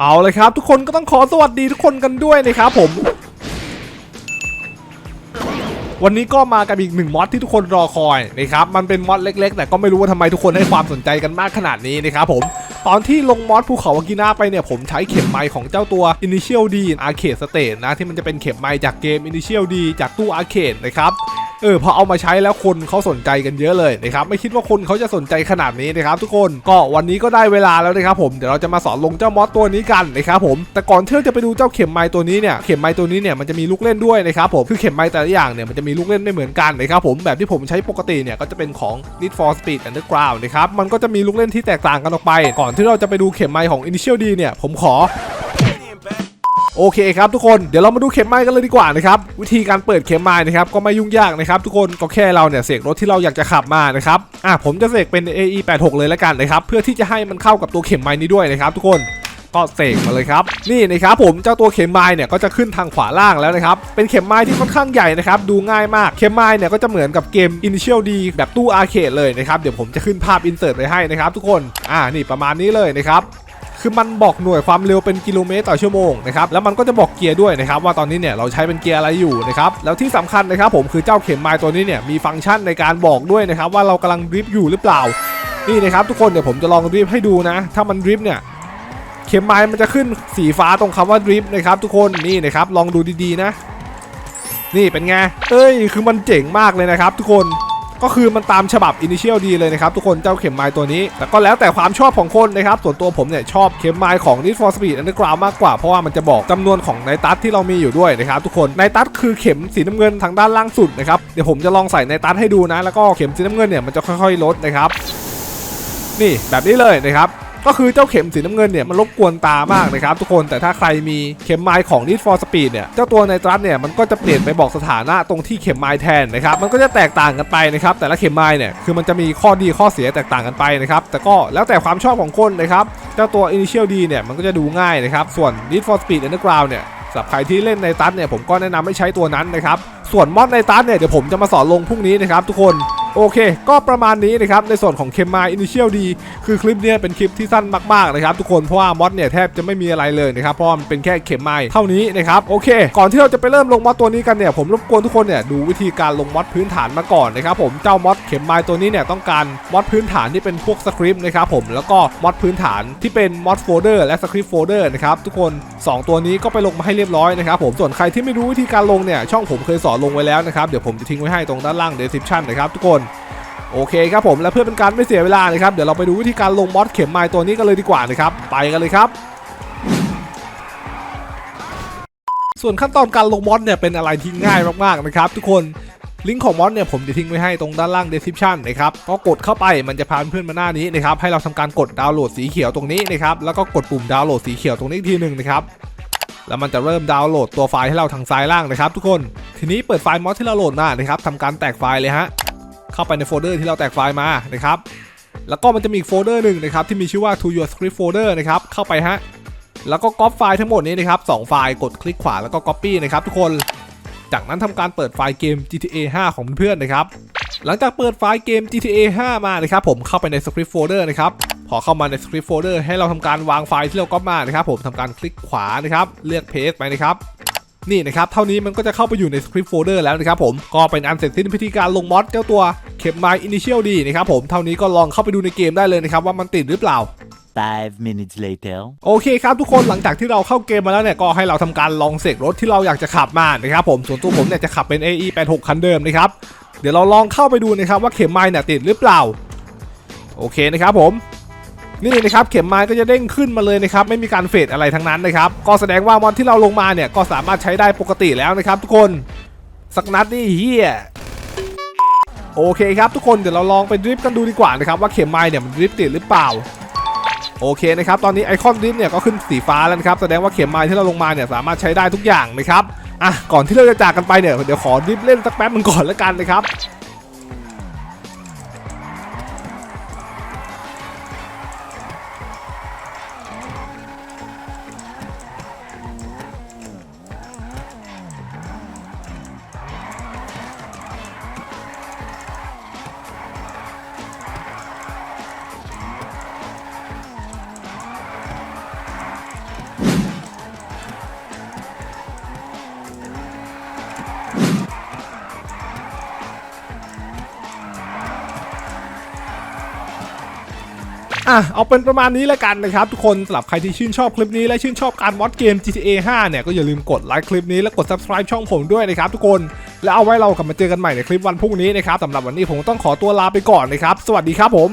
เอาเลยครับ ทุกคนก็ต้องขอสวัสดีทุกคนกันด้วยนะครับผม วันนี้ก็มากับอีกหนึ่งมอดที่ทุกคนรอคอยนะครับมันเป็นมอดเล็ก ๆ แต่ก็ไม่รู้ว่าทำไมทุกคนให้ความสนใจกันมากขนาดนี้นะครับผมตอนที่ลงมอดภูเขาวากินาไปเนี่ยผมใช้เข็มไม้ของเจ้าตัว Initial D Arcade State นะที่มันจะเป็นเข็มไม้จากเกม Initial D จากตู้ Arcade นะครับ เออพอเอามาใช้แล้วคนเขาสนใจกันเยอะเลยนะครับไม่คิดว่าคนเขาจะสนใจขนาดนี้นะครับทุกคนก็วันนี้ก็ได้เวลาแล้วนะครับผมเดี๋ยวเราจะมาสอนลงเจ้ามอสตัวนี้กันนะครับผมแต่ก่อนที่เราจะไปดูเจ้าเข็มไม้ตัวนี้เนี่ยเข็มไม้ตัวนี้เนี่ยมันจะมีลูกเล่นด้วยนะครับผมคือเข็มไม้แต่ละอย่างเนี่ยมันจะมีลูกเล่นไม่เหมือนกันนะครับผมแบบที่ผมใช้ปกติเนี่ยก็จะเป็นของ Need for Speed Underground นะครับมันก็จะมีลูกเล่นที่แตกต่างกันออกไป ก่อนที่เราจะไปดูเข็มไม้ของ Initial D เนี่ยผมขอ โอเคครับทุกคนเดี๋ยวเรามาดูเข็มไม้กันเลยดีกว่านะครับวิธีการเปิดเข็มไม้นะครับก็ไม่ยุ่งยากนะครับทุกคนก็แค่เราเนี่ยเสกรถที่เราอยากจะขับมานะครับอะผมจะเสกเป็น AE 8 6 เลยแล้วกันนะครับเพื่อที่จะให้มันเข้ากับตัวเข็มไม้นี้ด้วยนะครับ ทุกคนก็เสกมาเลยครับนี่นะครับผมเจ้าตัวเข็มไม้เนี่ยก็จะขึ้นทางขวาล่างแล้วนะครับเป็นเข็มไม้ที่ค่อนข้างใหญ่นะครับดูง่ายมากเข็มไม้เนี่ยก็จะเหมือนกับเกม Initial D แบบตู้อาร์เคดเลยนะครับเดี๋ยวผมจะขึ้นภาพอินเสิร์ตไปให้นะครับทุกคนอ่านี่ประมาณนี้เลยนะครับ คือมันบอกหน่วยความเร็วเป็นกิโลเมตรต่อชั่วโมงนะครับแล้วมันก็จะบอกเกียร์ด้วยนะครับว่าตอนนี้เนี่ยเราใช้เป็นเกียร์อะไรอยู่นะครับแล้วที่สำคัญนะครับผมคือเจ้าเข็มไม้ตัวนี้เนี่ยมีฟังก์ชันในการบอกด้วยนะครับว่าเรากำลังดริฟต์อยู่หรือเปล่านี่นะครับทุกคนเดี๋ยวผมจะลองดริฟต์ให้ดูนะ ถ้ามันดริฟต์เนี่ยเข็มไม้มันจะขึ้นสีฟ้าตรงคำว่าดริฟต์นะครับทุกคนนี่นะครับลองดูดีๆนะ นี่เป็นไงเอ้ยคือมันเจ๋งมากเลยนะครับ ทุกคน ก็คือมันตามฉบับ Initial D เลยนะครับ ทุกคนเจ้าเข็มไม้ตัวนี้ แต่ก็แล้วแต่ความชอบของคนนะครับ ส่วนตัวผมเนี่ยชอบเข็มไม้ของ Need for Speed Underground มากกว่า เพราะว่ามันจะบอกจำนวนของไนตัสที่เรามีอยู่ด้วยนะครับทุกคนไนตัสคือเข็มสีน้ำเงินทางด้านล่างสุดนะครับเดี๋ยวผมจะลองใส่ไนตัสให้ดูนะ แล้วก็เข็มสีน้ำเงินเนี่ยมันจะค่อยๆลดนะครับนี่แบบนี้เลยนะครับ ก็คือเจ้าเข็มสีน้ำเงินเนี่ยมันรบกวนตามากนะครับทุกคนแต่ถ้าใครมีเข็มไม้ของ Need for Speed เนี่ยเจ้าตัวในตรัสเนี่ยมันก็จะเปลี่ยนไปบอกสถานะตรงที่เข็มไม้แทนนะครับมันก็จะแตกต่างกันไปนะครับแต่ละเข็มไม้เนี่ยคือมันจะมีข้อดีข้อเสียแตกต่างกันไปนะครับแต่ก็แล้วแต่ความชอบของคนนะครับเจ้าตัว Initial D เนี่ยมันก็จะดูง่ายนะครับส่วน Need for Speed Underground เนี่ยสำหรับใครที่เล่นในตัสเนี่ยผมก็แนะนำให้ใช้ตัวนั้นนะครับส่วนมอดในตัสเนี่ยเดี๋ยวผมจะมาสอนลงพรุ่งนี้นะครับทุกคน โอเค ก็ประมาณนี้นะครับในส่วนของเคมมาอินิเชียลดีคือคลิปนี้เป็นคลิปที่สั้นมากๆนะครับทุกคนเพราะว่ามอดเนี่ยแทบจะไม่มีอะไรเลยนะครับเพราะมันเป็นแค่เข็มไม้เท่านี้นะครับโอเค ก่อนที่เราจะไปเริ่มลงมอดตัวนี้กันเนี่ยผมรบกวนทุกคนเนี่ยดูวิธีการลงมอดพื้นฐานมาก่อนนะครับผมเจ้ามอดเข็มไม้ตัวนี้เนี่ยต้องการมอดพื้นฐานที่เป็นพวกสคริปต์นะครับผมแล้วก็มอดพื้นฐานที่เป็นมอดโฟลเดอร์และสคริปต์โฟลเดอร์นะครับทุกคน 2 ตัวนี้ก็ไปลงมาให้เรียบร้อยนะครับผมส่วนใครที่ไม่รู้วิธีการลงเนี่ยช่องผมเคยสอนลงไว้แล้วนะครับเดี๋ยวผมจะทิ้งไว้ให้ตรงด้านล่าง description นะครับทุกคน โอเคครับผมและเพื่อเป็นการไม่เสียเวลานะครับเดี๋ยวเราไปดูวิธีการลงมอดเข็มไม้ตัวนี้กันเลยดีกว่านะครับไปกันเลยครับส่วนขั้นตอนการลงมอดเนี่ยเป็นอะไรที่ง่ายมากๆนะครับทุกคนลิงก์ของมอดเนี่ยผมจะทิ้งไว้ให้ตรงด้านล่าง description นะครับก็กดเข้าไปมันจะพาเพื่อนมาหน้านี้นะครับให้เราทำการกดดาวน์โหลดสีเขียวตรงนี้นะครับแล้วก็กดปุ่มดาวน์โหลดสีเขียวตรงนี้ทีหนึ่งนะครับแล้วมันจะเริ่มดาวน์โหลดตัวไฟล์ให้เราทางซ้ายล่างนะครับ ทุกคนทีนี้เปิดไฟล์มอดที่เราโหลดมานะครับทำการแตกไฟล์เลยฮะ เข้าไปในโฟลเดอร์ที่เราแตกไฟล์มานะครับ แล้วก็มันจะมีอีกโฟลเดอร์หนึ่งนะครับที่มีชื่อว่า to your script folder นะครับเข้าไปฮะแล้วก็ก๊อปไฟล์ทั้งหมดนี้นะครับสองไฟล์กดคลิกขวาแล้วก็ copy นะครับทุกคน จากนั้นทำการเปิดไฟล์เกม GTA 5 ของเพื่อนๆนะครับ หลังจากเปิดไฟล์เกม GTA 5 มานะครับผมเข้าไปใน script folder นะครับ พอเข้ามาใน script folder ให้เราทำการวางไฟล์ที่เราก๊อปมานะครับผมทำการคลิกขวานะครับเลือก paste ไปนะครับนี่นะครับเท่านี้มันก็จะเข้าไปอยู่ในสคริปต์โฟลเดอร์แล้วนะครับผมก็เป็นอันเสร็จสิ้นพิธีการลงมอดเจ้าตัว ข็มไม้อินิเชียลดีนะครับผมเท่านี้ก็ลองเข้าไปดูในเกมได้เลยนะครับว่ามันติดหรือเปล่า Five minutes later. โอเคครับทุกคนหลังจากที่เราเข้าเกมมาแล้วเนี่ยก็ให้เราทำการลองเสกรถที่เราอยากจะขับมานะครับผมส่วนตัวผมเนี่ยจะขับเป็น AE 86คันเดิมนะครับเดี๋ยวเราลองเข้าไปดูนะครับว่าเข็มไม้เนี่ยติดหรือเปล่า โอเคนะครับผมนี่นะครับเข็มไม้ก็จะเด้งขึ้นมาเลยนะครับไม่มีการเฟดอะไรทั้งนั้นนะครับก็แสดงว่ามอนที่เราลงมาเนี่ยก็สามารถใช้ได้ปกติแล้วนะครับ ทุกคนสักนัดนี่เฮีย โอเคครับทุกคนเดี๋ยวเราลองไปดริฟต์กันดูดีกว่านะครับว่าเข็มไม้เนี่ยมันดริฟต์ติดหรือเปล่าโอเคนะครับตอนนี้ไอคอนดริฟต์เนี่ยก็ขึ้นสีฟ้าแล้วนะครับแสดงว่าเข็มไม้ที่เราลงมาเนี่ยสามารถใช้ได้ทุกอย่างนะครับอะก่อนที่เราจะจากกันไปเนี่ยเดี๋ยวขอดริฟต์เล่นสักแป๊บมึงก่อนแล้วกันนะครับ อะเอาเป็นประมาณนี้แล้วกันนะครับทุกคนสำหรับใครที่ชื่นชอบคลิปนี้และชื่นชอบการมอดเกม GTA 5 เนี่ยก็อย่าลืมกดไลค์คลิปนี้และกด subscribe ช่องผมด้วยนะครับทุกคนแล้วเอาไว้เรากลับมาเจอกันใหม่ในคลิปวันพรุ่งนี้นะครับสำหรับวันนี้ผมต้องขอตัวลาไปก่อนนะครับสวัสดีครับผม